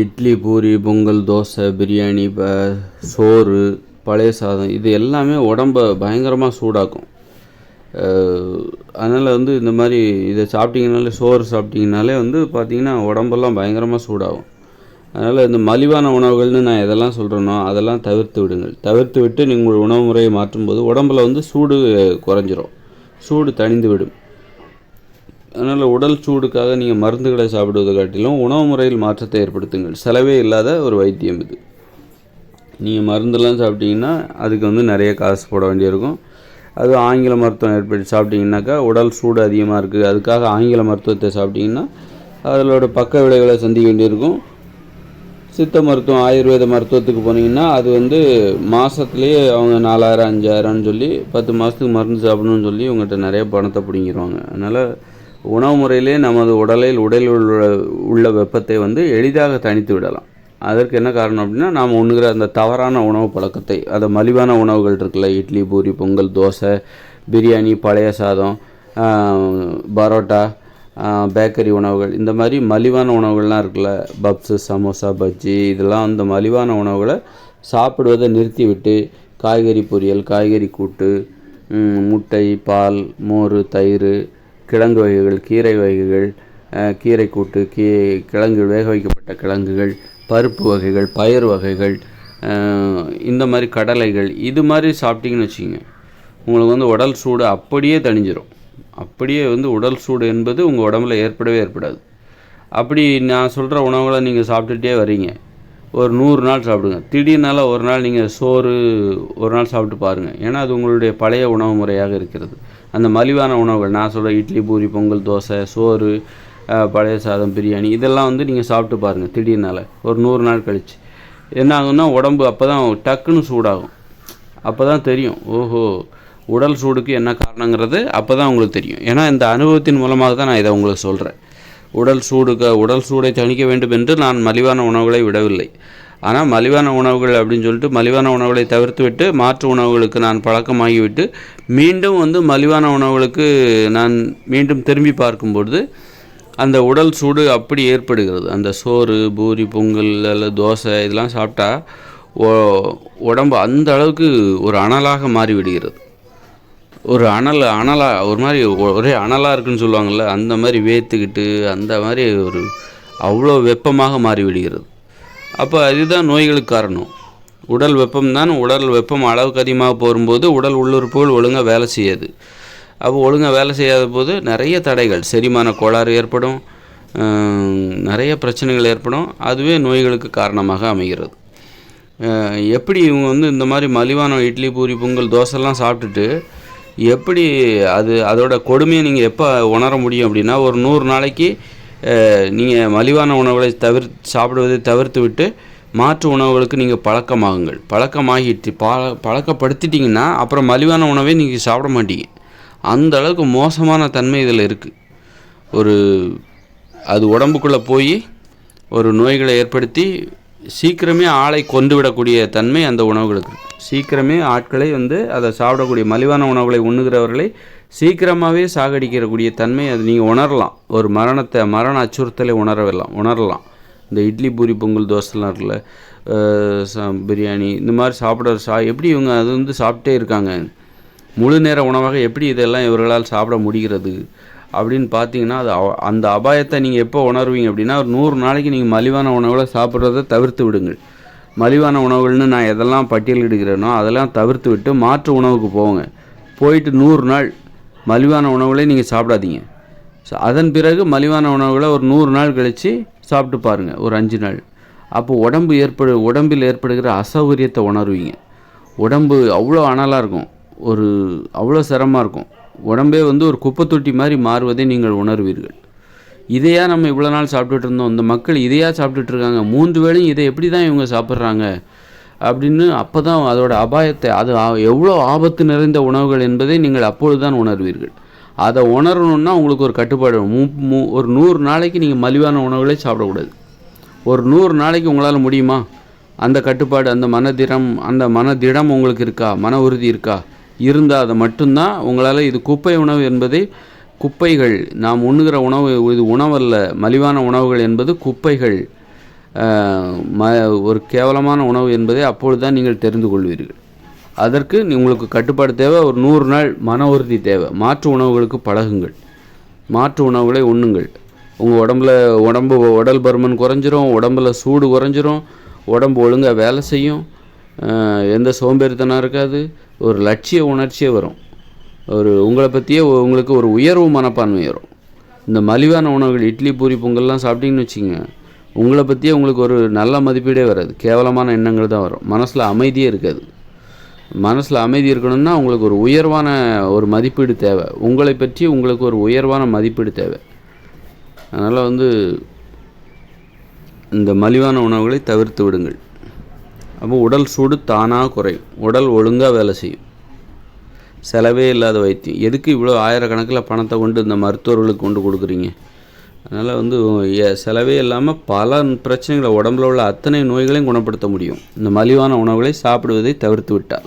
இட்லி பூரி பொங்கல் தோசை பிரியாணி ப சோறு பழைய சாதம் இது எல்லாமே உடம்பை பயங்கரமாக சூடாக்கும். அதனால் வந்து இந்த மாதிரி இதை சாப்பிட்டிங்கனாலே சோறு சாப்பிட்டிங்கனாலே வந்து பார்த்திங்கன்னா உடம்பெல்லாம் பயங்கரமாக சூடாகும். அதனால் இந்த மலிவான உணவுகள்னு நான் எதெல்லாம் சொல்கிறேனோ அதெல்லாம் தவிர்த்து விடுங்கள். தவிர்த்து விட்டு நீங்கள் உணவு முறையை மாற்றும்போது உடம்புல வந்து சூடு குறைஞ்சிரும். சூடு தணிந்து விடும். அதனால் உடல் சூடுக்காக நீங்கள் மருந்துகளை சாப்பிடுவதை காட்டிலும் உணவு முறையில் மாற்றத்தை ஏற்படுத்துங்கள். செலவே இல்லாத ஒரு வைத்தியம் இது. நீங்கள் மருந்தெல்லாம் சாப்பிட்டீங்கன்னா அதுக்கு வந்து நிறைய காசு போட வேண்டியிருக்கும். அது ஆங்கில மருத்துவம் ஏற்படுத்தி சாப்பிட்டீங்கன்னாக்கா உடல் சூடு அதிகமாக இருக்குது அதுக்காக ஆங்கில மருத்துவத்தை சாப்பிட்டிங்கன்னா அதனோட பக்க விளைவுகளை சந்திக்க வேண்டியிருக்கும். சித்த மருத்துவம் ஆயுர்வேத மருத்துவத்துக்கு போனீங்கன்னா அது வந்து மாதத்துலேயே அவங்க நாலாயிரம் அஞ்சாயிரம்னு சொல்லி பத்து மாதத்துக்கு மருந்து சாப்பிடணும்னு சொல்லி உங்கள்கிட்ட நிறைய பணத்தை பிடிங்கிடுவாங்க அதனால் உணவு முறையிலே நமது உடலில் உடலில் உள்ள உள்ள வெப்பத்தை வந்து எளிதாக தணித்து விடலாம். அதற்கு என்ன காரணம் அப்படின்னா நாம் உண்ணுகிற அந்த தவறான உணவு பழக்கத்தை அந்த மலிவான உணவுகள் இருக்குல்ல இட்லி பூரி பொங்கல் தோசை பிரியாணி பழைய சாதம் பரோட்டா பேக்கரி உணவுகள் இந்த மாதிரி மலிவான உணவுகள்லாம் இருக்குல்ல பப்ஸு சமோசா பஜ்ஜி இதெல்லாம் அந்த மலிவான உணவுகளை சாப்பிடுவதை நிறுத்திவிட்டு காய்கறி பொரியல் காய்கறி கூட்டு முட்டை பால் மோர் தயிர் கிழங்கு வகைகள் கீரை வகைகள் கீரை கூட்டு கீ கிழங்கு வேக வைக்கப்பட்ட கிழங்குகள் பருப்பு வகைகள் பயிர் வகைகள் இந்த மாதிரி கடலைகள் இது மாதிரி சாப்பிட்டிங்கன்னு வச்சுக்கோங்க. உங்களுக்கு வந்து உடல் சூடு அப்படியே தணிஞ்சிரும். அப்படியே வந்து உடல் சூடு என்பது உங்கள் உடம்புல ஏற்படவே ஏற்படாது. அப்படி நான் சொல்கிற உணவுகளை நீங்கள் சாப்பிட்டுட்டே வரீங்க. ஒரு நூறு நாள் சாப்பிடுங்க. திடீர்னால ஒரு நாள் நீங்கள் சோறு ஒரு நாள் சாப்பிட்டு பாருங்கள் ஏன்னா அது உங்களுடைய பழைய உணவு முறையாக இருக்கிறது. அந்த மலிவான உணவுகள் நான் சொல்கிற இட்லி பூரி பொங்கல் தோசை சோறு பழைய சாதம் பிரியாணி இதெல்லாம் வந்து நீங்கள் சாப்பிட்டு பாருங்கள் திடீர்னால. ஒரு நூறு நாள் கழித்து என்ன ஆகும்னா உடம்பு அப்போ தான் டக்குன்னு சூடாகும். அப்போ தான் தெரியும் ஓஹோ உடல் சூடுக்கு என்ன காரணங்கிறது அப்போ தான் உங்களுக்கு தெரியும். ஏன்னா இந்த அனுபவத்தின் மூலமாக தான் நான் இதை உங்களுக்கு சொல்கிறேன் உடல் சூடுக்கு உடல் சூடை தணிக்க வேண்டும் என்று நான் மலிவான உணவுகளை விடவில்லை. ஆனால் மலிவான உணவுகள் அப்படின்னு சொல்லிட்டு மலிவான உணவுகளை தவிர்த்து விட்டு மாற்று உணவுகளுக்கு நான் பழக்கமாகிவிட்டு மீண்டும் வந்து மலிவான உணவுகளுக்கு நான் மீண்டும் திரும்பி பார்க்கும்பொழுது அந்த உடல் சூடு அப்படி ஏற்படுகிறது. அந்த சோறு பூரி பொங்கல் அல்லது தோசை இதெல்லாம் சாப்பிட்டா உடம்பு அந்த அளவுக்கு ஒரு அனலாக மாறிவிடுகிறது. ஒரு அனல் அனலாக ஒரு மாதிரி ஒரே அனலாக இருக்குன்னு சொல்லுவாங்கள்ல அந்த மாதிரி வேர்த்துக்கிட்டு அந்த மாதிரி ஒரு அவ்வளோ வெப்பமாக மாறிவிடுகிறது. அப்போ அதுதான் நோய்களுக்கு காரணம். உடல் வெப்பம் தான் உடல் வெப்பம் அளவுக்கு அதிகமாக போகும்போது உடல் உள்ளுறுப்புகள் ஒழுங்காக வேலை செய்யாது. அப்போ ஒழுங்காக வேலை செய்யாத போது நிறைய தடைகள் செரிமான கோளாறு ஏற்படும் நிறைய பிரச்சனைகள் ஏற்படும். அதுவே நோய்களுக்கு காரணமாக அமைகிறது. எப்படி இவங்க வந்து இந்த மாதிரி மலிவான இட்லி பூரி பொங்கல் தோசைலாம் சாப்பிட்டுட்டு எப்படி அது அதோட கொடுமையை நீங்கள் எப்போ உணர முடியும் அப்படின்னா ஒரு நூறு நாளைக்கு நீங்கள் மலிவான உணவுகளை தவிர்த்து சாப்பிடுவதை தவிர்த்து விட்டு மாற்று உணவுகளுக்கு நீங்கள் பழக்கமாகுங்கள். பழக்கமாகிட்டு பழ பழக்கப்படுத்திட்டிங்கன்னா அப்புறம் மலிவான உணவை நீங்கள் சாப்பிட மாட்டீங்க. அந்த அளவுக்கு மோசமான தன்மை இதில் இருக்குது ஒரு அது உடம்புக்குள்ளே போய் ஒரு நோய்களை ஏற்படுத்தி சீக்கிரமே ஆளை கொண்டு விடக்கூடிய தன்மை அந்த உணவுகளுக்கு சீக்கிரமே ஆட்களை வந்து அதை சாப்பிடக்கூடிய மலிவான உணவுகளை உண்ணுகிறவர்களை சீக்கிரமாகவே சாகடிக்கிறக்கூடிய தன்மை அது. நீங்கள் உணரலாம். ஒரு மரணத்தை மரண அச்சுறுத்தலை உணரவிடலாம் உணரலாம். இந்த இட்லி பூரி பொங்கல் தோசைலாம் இருக்குல்ல பிரியாணி இந்த மாதிரி சாப்பிட்ற சா எப்படி இவங்க அது வந்து சாப்பிட்டே இருக்காங்க? முழு நேர உணவாக எப்படி இதெல்லாம் இவர்களால் சாப்பிட முடிகிறது? அப்படின்னு பார்த்தீங்கன்னா அது அந்த அபாயத்தை நீங்கள் எப்போ உணர்வீங்க அப்படின்னா ஒரு நூறு நாளைக்கு நீங்கள் மலிவான உணவுகளை சாப்பிட்றத தவிர்த்து விடுங்கள். மலிவான உணவுகள்னு நான் எதெல்லாம் பட்டியலிடுகிறேனோ அதெல்லாம் தவிர்த்து விட்டு மாற்று உணவுக்கு போங்க. போயிட்டு நூறு நாள் மலிவான உணவுகளை நீங்கள் சாப்பிடாதீங்க. ஸோ அதன் பிறகு மலிவான உணவுகளை ஒரு நூறு நாள் கழித்து சாப்பிட்டு பாருங்கள் ஒரு அஞ்சு நாள். அப்போ உடம்பு ஏற்படு உடம்பில் ஏற்படுகிற அசௌகரியத்தை உணர்வீங்க. உடம்பு அவ்வளோ அனலாக இருக்கும். ஒரு அவ்வளோ சிரமமாக இருக்கும். உடம்பே வந்து ஒரு குப்பை தொட்டி மாதிரி மாறுவதை நீங்கள் உணர்வீர்கள். இதையா நம்ம இவ்வளோ நாள் சாப்பிட்டுட்டு இருந்தோம். இந்த மக்கள் இதையா சாப்பிட்டுட்டு இருக்காங்க. மூன்று வேளையும் இதை எப்படி தான் இவங்க சாப்பிட்றாங்க? அப்படின்னு அப்போ தான் அதோட அபாயத்தை அது எவ்வளோ ஆபத்து நிறைந்த உணவுகள் என்பதை நீங்கள் அப்பொழுது தான் உணர்வீர்கள். அதை உணரணுன்னா உங்களுக்கு ஒரு கட்டுப்பாடு மூ மூ ஒரு நூறு நாளைக்கு நீங்கள் மலிவான உணவுகளே சாப்பிடக்கூடாது. ஒரு நூறு நாளைக்கு உங்களால் முடியுமா? அந்த கட்டுப்பாடு அந்த மனதிடம் அந்த மனதிடம் உங்களுக்கு இருக்கா? மன உறுதி இருக்கா? இருந்தால் அதை மட்டும்தான் உங்களால் இது குப்பை உணவு என்பதை குப்பைகள் நாம் உண்ணுகிற உணவு இது உணவல்ல மலிவான உணவுகள் என்பது குப்பைகள். ம ஒரு கேவலமான உணவு என்பதை அப்பொழுது தான் நீங்கள் தெரிந்து கொள்வீர்கள். அதற்கு உங்களுக்கு கட்டுப்பாடு தேவை ஒரு நூறு நாள் மன உறுதி தேவை. மாற்று உணவுகளுக்கு பழகுங்கள். மாற்று உணவுகளை உண்ணுங்கள். உங்கள் உடம்புல உடம்பு உடல் பருமன் குறைஞ்சிரும் உடம்புல சூடு குறைஞ்சிரும் உடம்பு ஒழுங்காக வேலை செய்யும் எந்த சோம்பேறித்தனம் இருக்காது. ஒரு லட்சிய உணர்ச்சியே வரும். ஒரு உங்களை பற்றியே உங்களுக்கு ஒரு உயர்வு மனப்பான்மை வரும். இந்த மலிவான உணவுகள் இட்லி பூரி பொங்கல்லாம் சாப்பிட்டீங்கன்னு வச்சுங்க உங்களை பற்றியே உங்களுக்கு ஒரு நல்ல மதிப்பீடே வராது. கேவலமான எண்ணங்கள் தான் வரும். மனசில் அமைதியே இருக்காது. மனசில் அமைதி இருக்கணும்னா உங்களுக்கு ஒரு உயர்வான ஒரு மதிப்பீடு தேவை. உங்களை பற்றி உங்களுக்கு ஒரு உயர்வான மதிப்பீடு தேவை. அதனால் வந்து இந்த மலிவான உணவுகளை தவிர்த்து விடுங்கள். அப்போ உடல் சூடு தானாக குறையும். உடல் ஒழுங்காக வேலை செய்யும். செலவே இல்லாத வைத்தியம். எதுக்கு இவ்வளோ ஆயிரக்கணக்கில் பணத்தை கொண்டு இந்த மருத்துவர்களுக்கு கொண்டு கொடுக்குறீங்க? அதனால் வந்து செலவே இல்லாமல் பல பிரச்சனைகளை உடம்புல உள்ள அத்தனை நோய்களையும் குணப்படுத்த முடியும். இந்த மலிவான உணவுகளை சாப்பிடுவதை தவிர்த்து விட்டால்.